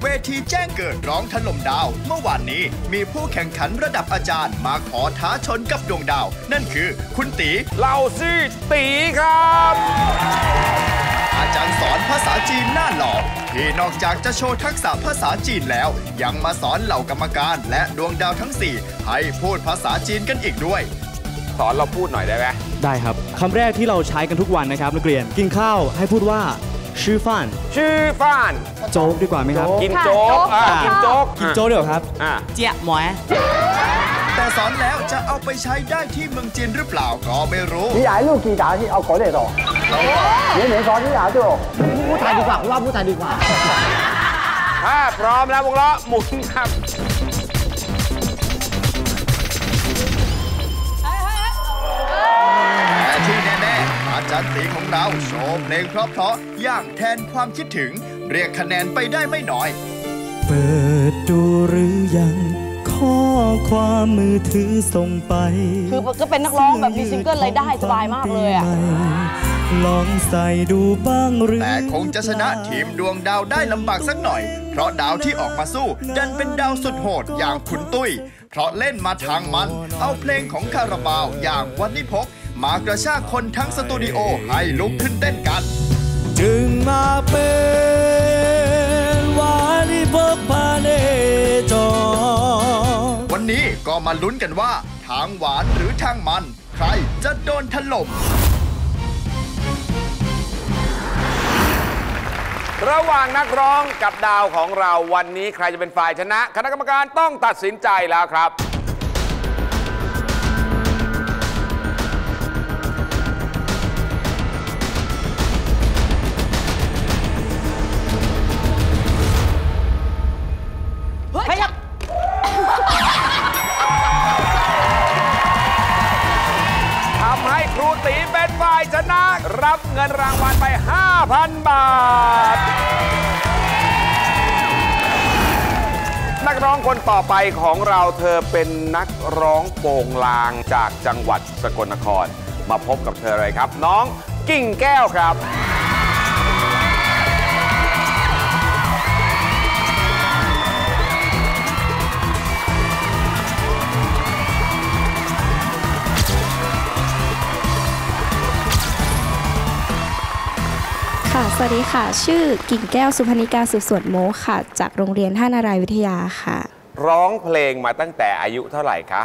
เตอร์คีเวทีแจ้งเกิดร้องถล่มดาว เมื่อวานนี้มีผู้แข่งขันระดับอาจารย์ มาขอท้าชนกับดวงดาว นั่นคือคุณตีเหล่าซี่ตีครับ อาจารย์สอนภาษาจีนหน้าหล่อที่นอกจากจะโชว์ทักษะภาษาจีนแล้ว ยังมาสอนเหล่ากรรมการและดวงดาวทั้ง 4 ให้พูดภาษาจีนกันอีกด้วยสอนเราพูดหน่อยได้ไหมได้ครับคำแรกที่เราใช้กันทุกวันนะครับนักเรียนกินข้าวให้พูดว่า ชื่อฟัน ชื่อฟ้าน โจ๊กดีกว่าไหมครับ กินโจ๊กอ่ะกินโจ๊ก กินโจ๊กเดี๋ยวาครับ อ่ะ เจี๊ยหมวย แต่สอนแล้วจะเอาไปใช้ได้ที่เมืองจีนหรือเปล่าก็ไม่รู้ 你挨路几打先？我讲嚟度，你你讲啲打都。พูดไทยดีกว่าว่าพูดไทยดีกว่า ถ้าพร้อมแล้ววงล้อหมุนครับ แต่ที่แน่ๆอาจารย์ตีของเราโชว์เพ ลงเพราะๆอย่างแทนความคิดถึง เรียกคะแนนไปได้ไม่น้อย เปิดดูหรือยังข้อความมือถือส่งไป คือก็เป็นนักร้องแบบมีซิงเกิลอะไรได้สบายมากเลยอะลองใส่ดูบ้างหรือแต่คงจะชนะทีมดวงดาวได้ลำบากสักหน่อย เพราะดาวที่ออกมาสู้ดันเป็นดาวสุดโหดอย่างคุณตุ้ย เพราะเล่นมาทางมัน เอาเพลงของคาราบาวอย่างวันนิพก มากระชากคนทั้งสตูดิโอให้ลุกขึ้นเต้นกัน จึงมาเป็นวาลิพกพาเนจรวันนี้ก็มาลุ้นกันว่า ทางหวานหรือทางมัน ใครจะโดนถล่มระหว่างนักร้องกับดาวของเราวันนี้ใครจะเป็นฝ่ายชนะ คณะกรรมการต้องตัดสินใจแล้วครับำให้ครูตีเป็นฝ่ายชนะ รับเงินรางวัลไป 5,000 บาท นักร้องคนต่อไปของเราเธอเป็นนักร้องโปงลางจากจังหวัดสกลนคร มาพบกับเธอเลยครับ น้องกิ่งแก้วครับ ค่ะ สวัสดีค่ะ ชื่อกิ่งแก้วสุพนิกาสุขสวนโมกค่ะ จากโรงเรียนท่านารายวิทยาค่ะ ร้องเพลงมาตั้งแต่อายุเท่าไหร่คะ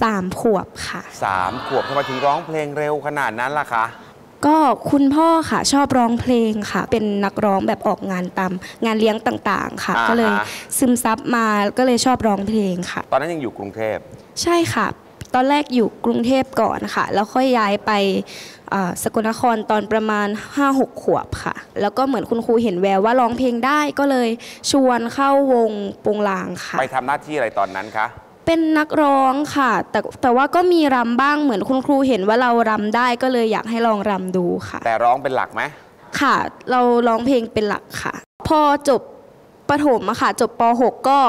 สามขวบค่ะสามขวบทำไมถึงร้องเพลงเร็วขนาดนั้นล่ะคะ ก็คุณพ่อค่ะชอบร้องเพลงค่ะ เป็นนักร้องแบบออกงานตามงานเลี้ยงต่างๆค่ะ อ่าฮะก็เลยซึมซับมาก็เลยชอบร้องเพลงค่ะ ตอนนั้นยังอยู่กรุงเทพ ใช่ค่ะ ตอนแรกอยู่กรุงเทพก่อนค่ะ แล้วค่อยย้ายไปอ่าสกลนครตอนประมาณ 5-6 ขวบค่ะ แล้วก็เหมือนคุณครูเห็นแววว่าร้องเพลงได้ก็เลยชวนเข้าวงโปงลางค่ะ ไปทำหน้าที่อะไรตอนนั้นคะเป็นนักร้องค่ะ แต่แต่ว่าก็มีรำบ้างเหมือนคุณครูเห็นว่าเรารำได้ก็เลยอยากให้ลองรำดูค่ะ แต่ร้องเป็นหลักไหมค่ะ เราร้องเพลงเป็นหลักค่ะ พอจบประถมอะค่ะ จบป .6 ก็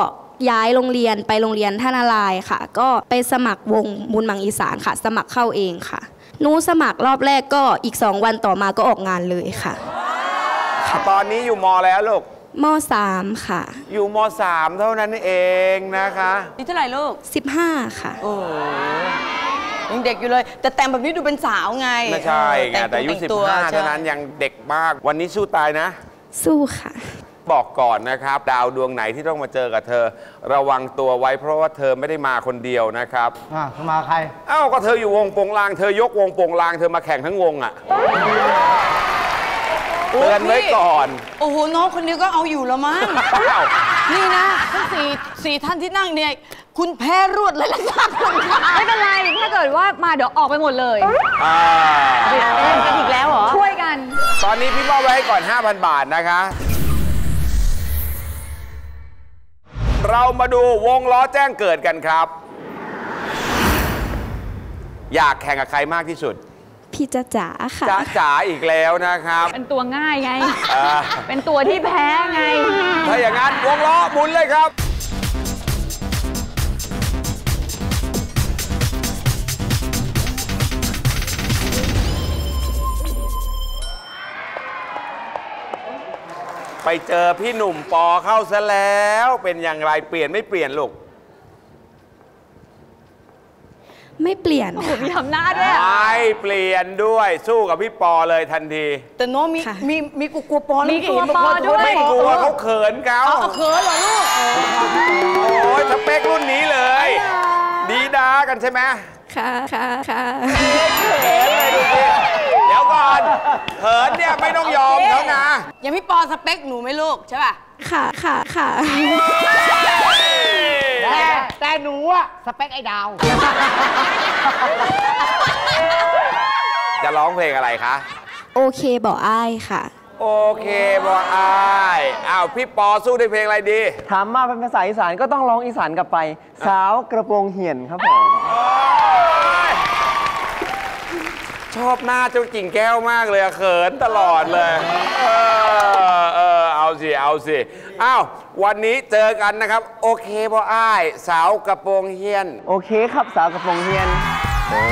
ย้ายโรงเรียนไปโรงเรียนท่านารายณ์ค่ะ ก็ไปสมัครวงบุญมังอีสานค่ะ สมัครเข้าเองค่ะหนูสมัครรอบแรกก็อีก2วันต่อมาก็ออกงานเลยค่ะ ตอนนี้อยู่มแล้วลูกม .3 ค่ะ อยู่มสามเท่านั้นเองนะคะนี่เท่าไหร่ลูก 15 ค่ะ โอ้โหยังเด็กอยู่เลย แต่แต่งแบบนี้ดูเป็นสาวไงไม่ใช่ไงเออแต่อายุงตัว15เท่านั้นใช่ยังเด็กมาก วันนี้สู้ตายนะ สู้ค่ะ บอกก่อนนะครับ ดาวดวงไหนที่ต้องมาเจอกับเธอ ระวังตัวไว้เพราะว่าเธอไม่ได้มาคนเดียวนะครับอะมาใคร เอ้าก็เธออยู่วงโปงลางเธอยกวงโปงลางเธอมาแข่งทั้งวงอะโอ้เตือนไว้พี่ก่อนโอ้โหน้องคนนี้ก็เอาอยู่แล้วมั้งเอ้านี่นะทั้งสี่สี่ท่านที่นั่งเนี่ยคุณแพ้รวดเลยละครับคุณค่ะไม่เป็นไรถ้าเกิดว่ามาเดี๋ยวออกไปหมดเลยอ่าเล่นกันอีกแล้วเหรอช่วยกัน ตอนนี้พี่มอบไว้ให้ก่อน 5,000 บาทนะคะ เรามาดูวงล้อแจ้งเกิดกันครับ อยากแข่งกับใครมากที่สุด พี่จ๊ะจ๋าค่ะจ๊ะจ๋าอีกแล้วนะครับ เป็นตัวง่ายไงอ่าเป็นตัวที่แพ้ไง ถ้าอย่างนั้นวงล้อหมุนเลยครับ ไปเจอพี่หนุ่มปอเข้าซะแล้วเป็นอย่างไรเปลี่ยนไม่เปลี่ยนลูกไม่เปลี่ยนโอ้โหค่ะมีอำนาจด้วยอะไม่เปลี่ยนด้วยสู้กับพี่ปอเลยทันที แต่น้องมีค่ะมีมีกลัวๆปอนมีกลัวปอด้วย ไม่กลัวเขาเขินเขาเอาเอาเขินเหรอลูกโอ้ยสเปครุ่นนี้เลย ดีดากันใช่ไหมค่ะค่ะค่ะเขินเลยดูสิเดี๋ยว ก่อนเขินเนี่ยไม่ต้องยอมเขานะยังพี่ปอสเปคหนูไหมลูกใช่ป่ะ ค่ะค่ะค่ะแต่แต่หนูอะสเปคไอ้ดาว จะร้องเพลงอะไรคะ โอเคบอกอ้ายค่ะ โอเคบออายอ้าวพี่ปอสู้ด้วยเพลงอะไรดี ถามมาเป็นภาษาอีสานก็ต้องร้องอีสานกลับไป สาวกระโปรงเหียนครับผม โอ๊ย ชอบหน้าเจ้ากิ่งแก้วมากเลยอะเขินตลอดเลย เออเออเอาสิ เอาสิอ้าววันนี้เจอกันนะครับ โอเคบออ้าย สาวกระโปรงเฮียน โอเคครับสาวกระโปรงเหียน โอ้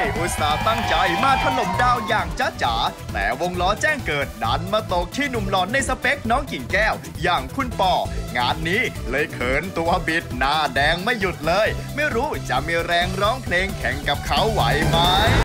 ย อุตส่าห์ตั้งใจมาถล่มดาวอย่างจ้าจ๋า แต่วงล้อแจ้งเกิดดันมาตกที่หนุ่มหลอนในสเปคน้องกิ่งแก้ว อย่างคุณปอ งานนี้เลยเขินตัวบิดหน้าแดงไม่หยุดเลย ไม่รู้จะมีแรงร้องเพลงแข่งกับเขาไหวไหม